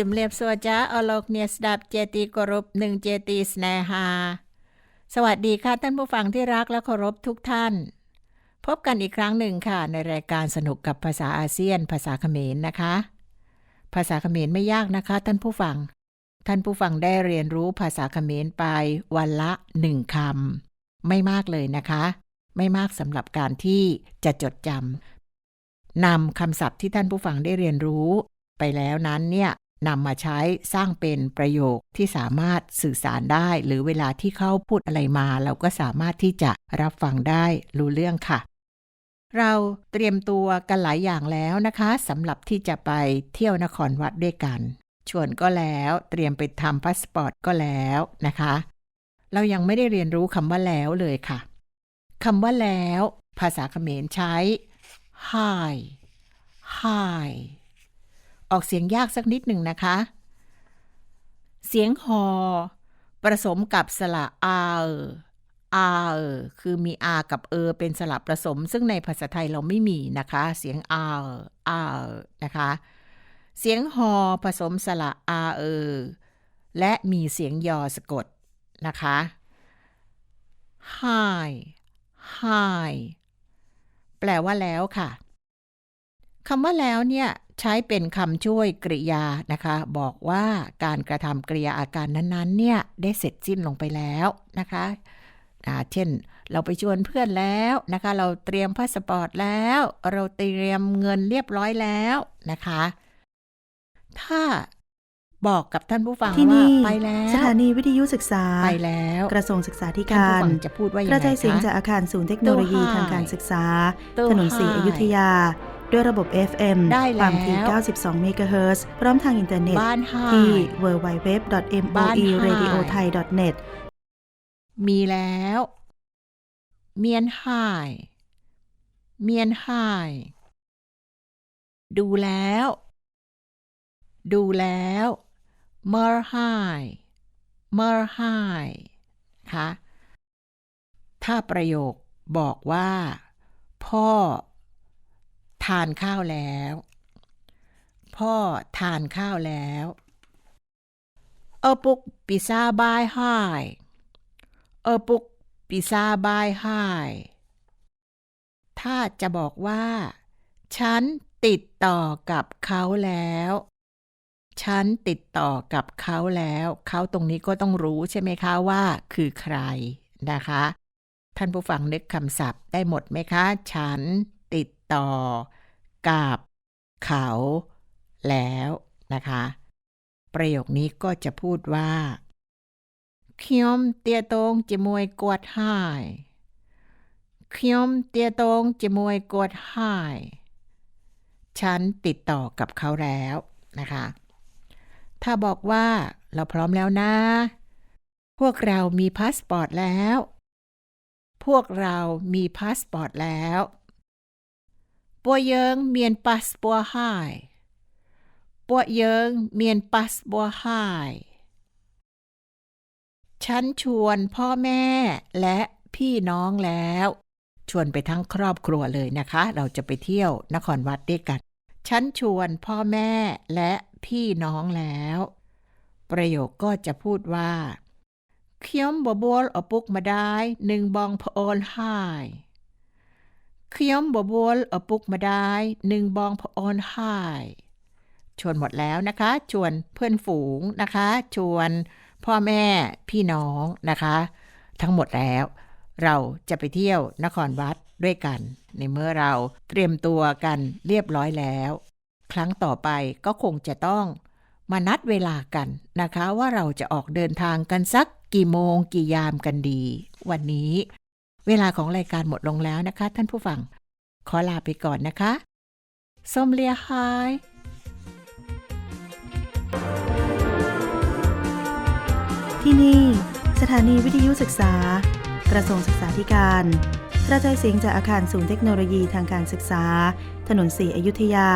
จุมเลียบสวจ้าอโลกเนียสดับเจตีกรุบหนึ่งเจตีสเนฮาสวัสดีค่ะท่านผู้ฟังที่รักและเคารพทุกท่าน พบกันอีกครั้งหนึ่งค่ะ ในรายการสนุกกับภาษาอาเซียน ภาษาเขมรนะคะ ภาษาเขมรไม่ยากนะคะ ท่านผู้ฟัง ท่านผู้ฟังได้เรียนรู้ภาษาเขมรไปวันละหนึ่งคำไม่มากเลยนะคะ ไม่มากสำหรับการที่จะจดจำนำคำศัพท์ที่ท่านผู้ฟังได้เรียนรู้ไปแล้วนั้นเนี่ย นำมาใช้สร้างเป็นประโยคที่สามารถสื่อสารได้ หรือเวลาที่เขาพูดอะไรมา เราก็สามารถที่จะรับฟังได้รู้เรื่องค่ะ เราเตรียมตัวกันหลายอย่างแล้วนะคะสำหรับที่จะไปเที่ยวนครวัดด้วยกัน ชวนก็แล้วเตรียมไปทำพาสปอร์ตก็แล้วนะคะ เรายังไม่ได้เรียนรู้คำว่าแล้วเลยค่ะคำว่าแล้ว ภาษาเขมรใช้ hi hi ออกเสียงยากสักนิดหนึ่งนะคะ เสียงหอผสมกับสระอาเออาเอคือมีอากับเออเป็นสระผสม ซึ่งในภาษาไทยเราไม่มีนะคะ เสียงอาเออาเอนะคะ เสียงหอผสมสระอาเออและมีเสียงยอสะกดนะคะ hi hi แปลว่าแล้วค่ะคำว่าแล้วเนี่ย ใช้เป็นคำช่วยกริยานะคะ บอกว่าการกระทำกริยาอาการนั้นๆเนี่ยได้เสร็จสิ้นลงไปแล้วนะคะอ่าเช่น เราไปชวนเพื่อนแล้วนะคะ เราเตรียมพาสปอร์ตแล้ว เราเตรียมเงินเรียบร้อยแล้วนะคะ ถ้าบอกกับท่านผู้ฟังที่ว่านี่ไปแล้วสถานีวิทยุศึกษาไปแล้ว กระทรวงศึกษาธิท่านกาผู้รฟังจะพูดว่ายังกไงระจายเสียงจากคะอาคารศูนย์เทคโนโลยีตู้ทางการศึกษาตู้ถนนสีไฮอยุธยา ด้วยระบบ FM ได้แล้วความถี่ 92 เมกะเฮิรตซ์พร้อมทางอินเทอร์เน็ตบ้านห้าที่ย www.moeradiothai.net มีแล้ว เมียนหายเมียนหายดูแล้ว ดูแล้วเมอร์หายเมอร์หายคะถ้าประโยคบอกว่า พ่อ ทานข้าวแล้ว พ่อทานข้าวแล้วเออปุกปิซาบายหายเออปุกปิซาบายไฮถ้าจะบอกว่า ฉันติดต่อกับเขาแล้ว ฉันติดต่อกับเขาแล้ว เขาตรงนี้ก็ต้องรู้ใช่ไหมคะว่า คือใครนะคะ ท่านผู้ฟังนึกคำศัพท์ได้หมดไหมคะ ฉันติดต่อ กับเขาแล้วนะคะ ประโยคนี้ก็จะพูดว่าเคียมเตียตงจะมวยกวดหายขยมเตียตงจะมวยกวดห้ยฉันติดต่อกับเขาแล้วนะคะ ถ้าบอกว่าเราพร้อมแล้วนะ พวกเรามีพาสปอร์ตแล้ว พวกเรามีพาสปอร์ตแล้ว ปัวเยิงเมียนปัสบัวหายปัวเยิงเมียนปัสบัวหายฉันชวนพ่อแม่และพี่น้องแล้ว ชวนไปทั้งครอบครัวเลยนะคะ เราจะไปเที่ยวนครวัดด้วยกัน ฉันชวนพ่อแม่และพี่น้องแล้ว ประโยคก็จะพูดว่าเคียมบัวบัวอปุกมาได้หนึ่งบองพอลาย เคี่ยมบวบวลอปุกมาได้หนึ่งบองพออนหายชวนหมดแล้วนะคะ ชวนเพื่อนฝูงนะคะ ชวนพ่อแม่พี่น้องนะคะ ทั้งหมดแล้ว เราจะไปเที่ยวนครวัดด้วยกัน ในเมื่อเราเตรียมตัวกันเรียบร้อยแล้ว ครั้งต่อไปก็คงจะต้องมานัดเวลากันนะคะ ว่าเราจะออกเดินทางกันสักกี่โมงกี่ยามกันดี วันนี้ เวลาของรายการหมดลงแล้วนะคะ ท่านผู้ฟัง ขอลาไปก่อนนะคะ ส้มเลียไฮที่นี่ สถานีวิทยุศึกษา กระทรวงศึกษาธิการกระจายเสียงจากอาคารศูนย์เทคโนโลยีทางการศึกษา ถนนสีอยุธยา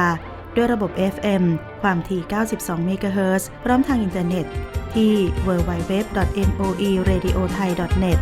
ด้วยระบบ FM ความถี่ 92 เมกะเฮิรตซ์พร้อมทางอินเทอร์เน็ต ที่ www.moeradiothai.net